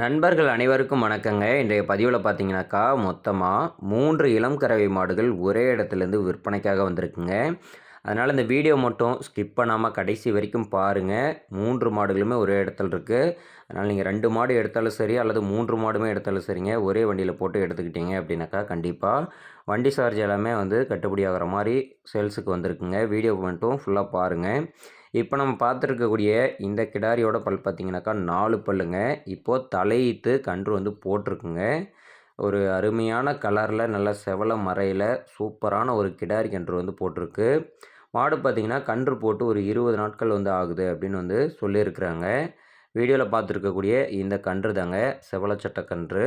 நண்பர்கள் அனைவருக்கும் வணக்கங்க. இன்றைய பதிவில் பார்த்தீங்கன்னாக்கா மொத்தமாக மூன்று இளம் கறவை மாடுகள் ஒரே இடத்துலேருந்து விற்பனைக்காக வந்திருக்குங்க. அதனால் இந்த வீடியோ மட்டும் ஸ்கிப் பண்ணாமல் கடைசி வரைக்கும் பாருங்கள் மூன்று மாடுகளுமே ஒரே இடத்துல இருக்குது அதனால் நீங்கள் ரெண்டு மாடு எடுத்தாலும் சரி அல்லது மூன்று மாடுமே எடுத்தாலும் சரிங்க. ஒரே வண்டியில் போட்டு எடுத்துக்கிட்டீங்க அப்படின்னாக்கா கண்டிப்பாக வண்டி சார்ஜ் எல்லாமே வந்து கட்டுப்படி ஆகிற மாதிரி சேல்ஸுக்கு வந்திருக்குங்க. வீடியோ மட்டும் ஃபுல்லாக பாருங்கள் இப்போ நம்ம பார்த்துருக்கக்கூடிய இந்த கிடாரியோட பல் பார்த்திங்கனாக்கா நாலு பல்லுங்க. இப்போது தலையிட்டு கன்று வந்து போட்டிருக்குங்க. ஒரு அருமையான கலரில் நல்ல செவல மறையில் சூப்பரான ஒரு கிடாரி கன்று வந்து போட்டிருக்கு. மாடு பார்த்திங்கன்னா கன்று போட்டு ஒரு இருபது நாட்கள் வந்து ஆகுது அப்படின்னு வந்து சொல்லியிருக்கிறாங்க. வீடியோவில் பார்த்துருக்கக்கூடிய இந்த கன்று தாங்க செவலச்சட்ட கன்று.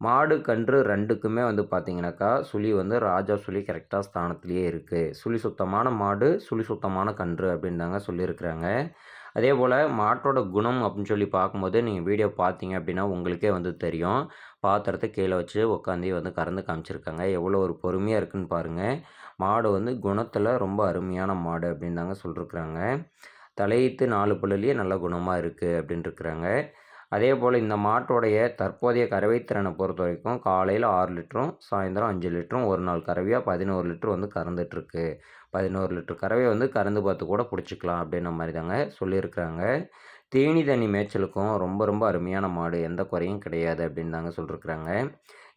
மாடு கன்று ரெண்டுக்குமே வந்து பார்த்திங்கனாக்கா சுழி வந்து ராஜா சுழி கரெக்டாக ஸ்தானத்துலேயே இருக்குது சுழி சுத்தமான மாடு சுழி சுத்தமான கன்று அப்படின்னு தாங்க சொல்லியிருக்கிறாங்க. அதே போல் மாட்டோட குணம் அப்படின்னு சொல்லி பார்க்கும்போது நீங்கள் வீடியோ பார்த்தீங்க அப்படின்னா உங்களுக்கே வந்து தெரியும். பாத்திரத்தை கீழே வச்சு உட்காந்து வந்து கறந்து காமிச்சிருக்காங்க. எவ்வளோ ஒரு பொறுமையாக இருக்குன்னு பாருங்கள் மாடு வந்து குணத்தில் ரொம்ப அருமையான மாடு அப்படின்னு தாங்க சொல்லியிருக்கிறாங்க தலையீத்து நாலு பல்லுலேயே நல்ல குணமாக இருக்குது அப்படின்ட்டுருக்குறாங்க அதே போல் இந்த மாட்டோடைய தற்போதைய கறவைத்திறனை பொறுத்த வரைக்கும் காலையில் ஆறு லிட்டரும் சாயந்தரம் அஞ்சு லிட்டரும் ஒரு நாள் கறவையாக பதினோரு லிட்டர் வந்து கறந்துட்டுருக்கு. பதினோரு லிட்டர் கறவையை வந்து கறந்து பார்த்து கூட பிடிச்சிக்கலாம் அப்படின்ற மாதிரி தாங்க சொல்லியிருக்கிறாங்க. தேனி தண்ணி மேய்ச்சலுக்கும் ரொம்ப ரொம்ப அருமையான மாடு எந்த குறையும் கிடையாது அப்படின்னு தாங்க சொல்லியிருக்கிறாங்க.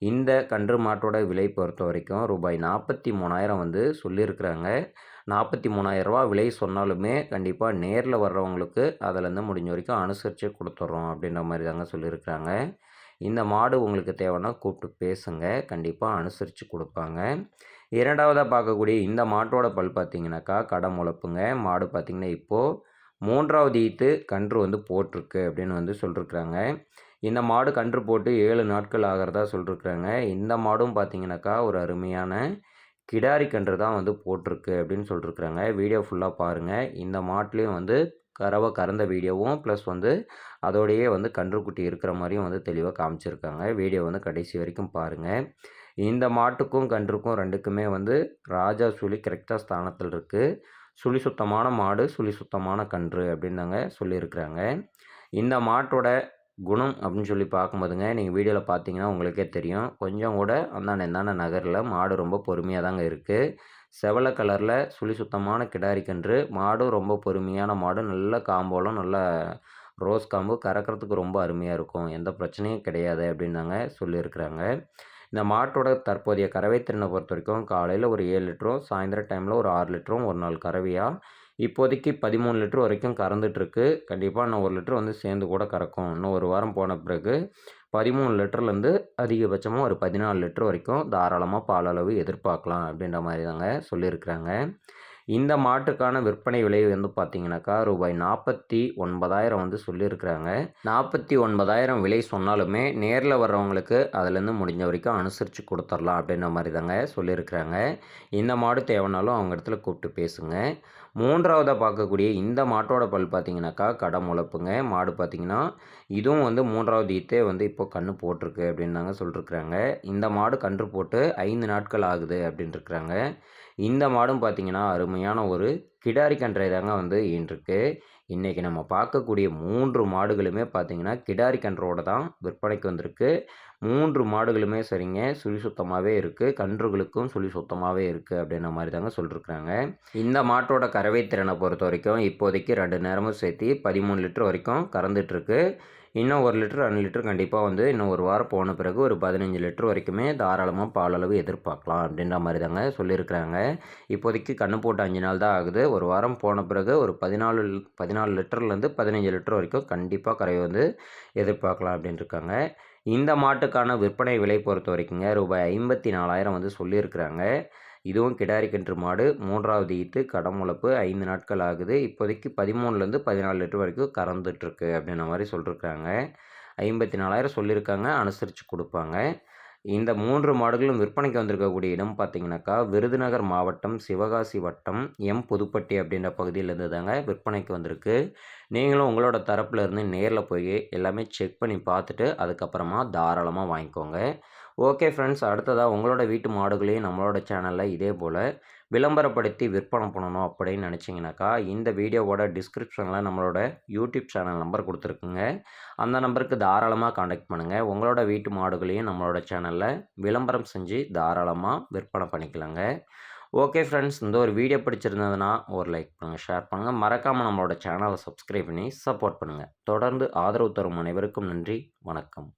இந்த கன்று மாட்டோட விலை பொறுத்த வரைக்கும் ரூபாய் நாற்பத்தி மூணாயிரம் வந்து சொல்லியிருக்கிறாங்க. நாற்பத்தி மூணாயிரரூவா விலை சொன்னாலுமே கண்டிப்பாக நேரில் வர்றவங்களுக்கு அதிலேருந்து முடிஞ்ச வரைக்கும் அனுசரித்து கொடுத்துட்றோம் அப்படின்ற மாதிரி தாங்க சொல்லியிருக்கிறாங்க. இந்த மாடு உங்களுக்கு தேவைன்னா கூப்பிட்டு பேசுங்க. கண்டிப்பாக அனுசரித்து கொடுப்பாங்க. இரண்டாவதாக பார்க்கக்கூடிய இந்த மாட்டோட பல் பார்த்தீங்கன்னாக்கா கடை முளப்புங்க மாடு பார்த்திங்கன்னா இப்போது மூன்றாவது ஈத்து கன்று வந்து போட்டிருக்கு அப்படின்னு வந்து சொல்லியிருக்கிறாங்க இந்த மாடு கன்று போட்டு ஏழு நாட்கள் ஆகிறதா சொல்லியிருக்கிறாங்க இந்த மாடும் பார்த்திங்கனாக்கா ஒரு அருமையான கிடாரி கன்று தான் வந்து போட்டிருக்கு அப்படின்னு சொல்லியிருக்கிறாங்க வீடியோ ஃபுல்லாக பாருங்கள் இந்த மாட்லேயும் வந்து கறவை கறந்த வீடியோவும் ப்ளஸ் வந்து அதோடையே வந்து கன்றுக்குட்டி இருக்கிற மாதிரியும் வந்து தெளிவாக காமிச்சிருக்காங்க. வீடியோ வந்து கடைசி வரைக்கும் பாருங்கள் இந்த மாட்டுக்கும் கன்றுக்கும் ரெண்டுக்குமே வந்து ராஜா சுழி கரெக்டாக ஸ்தானத்தில் இருக்குது சுழி சுத்தமான மாடு சுழி சுத்தமான கன்று அப்படின்னு தாங்க சொல்லியிருக்கிறாங்க. இந்த மாட்டோட குணம் அப்படின்னு சொல்லி பார்க்கும்போதுங்க நீங்கள் வீடியோவில் பார்த்தீங்கன்னா உங்களுக்கே தெரியும். கொஞ்சம் கூட அந்தாண்ட எந்தாண்ட நகரில் மாடு ரொம்ப பொறுமையாக தாங்க இருக்குது செவலை கலரில் சுழி சுத்தமான கிடாரி கன்று. மாடும் ரொம்ப பொறுமையான மாடு. நல்ல காம்போலும் நல்ல ரோஸ் காம்பு கறக்கிறதுக்கு ரொம்ப அருமையாக இருக்கும். எந்த பிரச்சனையும் கிடையாது அப்படின்னு தாங்க சொல்லியிருக்கிறாங்க. இந்த மாட்டோட தற்போதைய கறவை திறனை பொறுத்த வரைக்கும் காலையில் ஒரு ஏழு லிட்டரும் சாயந்தர டைமில் ஒரு ஆறு லிட்டரும் ஒரு நாள் கறவையாக இப்போதைக்கு பதிமூணு லிட்டர் வரைக்கும் கறந்துட்டுருக்கு. கண்டிப்பாக இன்னும் ஒரு லிட்டர் வந்து சேர்ந்து கூட கறக்கும். இன்னும் ஒரு வாரம் போன பிறகு பதிமூணு லிட்டர்லேருந்து அதிகபட்சமாக ஒரு பதினாலு லிட்டர் வரைக்கும் தாராளமாக பாலளவு எதிர்பார்க்கலாம் அப்படின்ற மாதிரி தாங்க சொல்லியிருக்கிறாங்க. இந்த மாட்டுக்கான விற்பனை விலை வந்து பார்த்தீங்கன்னாக்கா ரூபாய் நாற்பத்தி ஒன்பதாயிரம் வந்து சொல்லியிருக்கிறாங்க. நாற்பத்தி ஒன்பதாயிரம் விலை சொன்னாலுமே நேரில் வர்றவங்களுக்கு அதுலேருந்து முடிஞ்ச வரைக்கும் அனுசரித்து கொடுத்துர்லாம் அப்படின்ற மாதிரி தாங்க சொல்லியிருக்கிறாங்க. இந்த மாடு தேவைனாலும் அவங்க இடத்துல கூப்பிட்டு பேசுங்க. மூன்றாவதாக பார்க்கக்கூடிய இந்த மாட்டோட பல் பார்த்தீங்கன்னாக்கா கடை முளப்புங்க மாடு பார்த்திங்கன்னா இதுவும் வந்து மூன்றாவது ஈத்தே வந்து இப்போ கன்று போட்டிருக்கு அப்படின்னு தாங்க இந்த மாடு கன்று போட்டு ஐந்து நாட்கள் ஆகுது அப்படின்ட்டுருக்குறாங்க இந்த மாடும் பார்த்திங்கன்னா அருமையான ஒரு கிடாரி கன்றை தாங்க வந்து ஈன்றிருக்கு இன்றைக்கி நம்ம பார்க்கக்கூடிய மூன்று மாடுகளுமே பார்த்திங்கன்னா கிடாரி கன்றோட தான் விற்பனைக்கு வந்திருக்கு. மூன்று மாடுகளுமே சரிங்க. சுழி சுத்தமாகவே இருக்குது கன்றுகளுக்கும் சுழி சுத்தமாகவே இருக்குது அப்படின்ற மாதிரி தாங்க சொல்லியிருக்கிறாங்க இந்த மாட்டோட கறவை திறனை பொறுத்த வரைக்கும் இப்போதைக்கு ரெண்டு நேரமும் சேர்த்து பதிமூணு லிட்டர் வரைக்கும் கறந்துட்டுருக்கு. இன்னும் ஒரு லிட்டர் ரெண்டு லிட்டர் கண்டிப்பாக வந்து இன்னும் ஒரு வாரம் போன பிறகு ஒரு பதினஞ்சு லிட்டர் வரைக்குமே தாராளமாக பாலளவு எதிர்பார்க்கலாம் அப்படின்ற மாதிரி தாங்க சொல்லியிருக்கிறாங்க இப்போதைக்கு கண்ணு போட்டு அஞ்சு நாள் தான் ஆகுது. ஒரு வாரம் போன பிறகு ஒரு பதினாலு பதினாலு லிட்டர்லேருந்து பதினஞ்சு லிட்டர் வரைக்கும் கண்டிப்பாக கரையை வந்து எதிர்பார்க்கலாம் அப்படின்ட்டுருக்காங்க இந்த மாட்டுக்கான விற்பனை விலை பொறுத்த வரைக்குங்க ரூபாய் ஐம்பத்தி நாலாயிரம் வந்து சொல்லியிருக்கிறாங்க. இதுவும் கிடாரி கன்று மாடு மூன்றாவது ஈத்து கடமுளப்பு ஐந்து நாட்கள் ஆகுது. இப்போதைக்கு பதிமூணுலேருந்து பதினாலு லிட்டர் வரைக்கும் கறந்துட்டுருக்கு அப்படின்ற மாதிரி சொல்லியிருக்காங்க ஐம்பத்தி நாலாயிரம் சொல்லியிருக்காங்க அனுசரித்து கொடுப்பாங்க. இந்த மூன்று மாடுகளும் விற்பனைக்கு வந்திருக்கக்கூடிய இடம் பார்த்தீங்கன்னாக்கா விருதுநகர் மாவட்டம் சிவகாசி வட்டம் எம் புதுப்பட்டி அப்படின்ற பகுதியிலேருந்து தாங்க விற்பனைக்கு வந்திருக்கு. நீங்களும் உங்களோட தரப்புலேருந்து நேரில் போய் எல்லாமே செக் பண்ணி பார்த்துட்டு அதுக்கப்புறமா தாராளமாக வாங்கிக்கோங்க. ஓகே ஃப்ரெண்ட்ஸ் அடுத்ததாக உங்களோட வீட்டு மாடுகளையும் நம்மளோட சேனலில் இதே போல் விளம்பரப்படுத்தி விற்பனை பண்ணணும் அப்படின்னு நினச்சிங்கனாக்கா இந்த வீடியோவோட டிஸ்கிரிப்ஷனில் நம்மளோட யூடியூப் சேனல் நம்பர் கொடுத்துருக்குங்க. அந்த நம்பருக்கு தாராளமாக காண்டாக்ட் பண்ணுங்கள் உங்களோட வீட்டு மாடுகளையும் நம்மளோட சேனலில் விளம்பரம் செஞ்சு தாராளமாக விற்பனை பண்ணிக்கலாங்க. ஓகே ஃப்ரெண்ட்ஸ் இந்த ஒரு வீடியோ பிடிச்சிருந்ததுன்னா ஒரு லைக் பண்ணுங்கள் ஷேர் பண்ணுங்கள் மறக்காமல் நம்மளோட சேனலை சப்ஸ்கிரைப் பண்ணி சப்போர்ட் பண்ணுங்கள் தொடர்ந்து ஆதரவு தரும் அனைவருக்கும் நன்றி. வணக்கம்.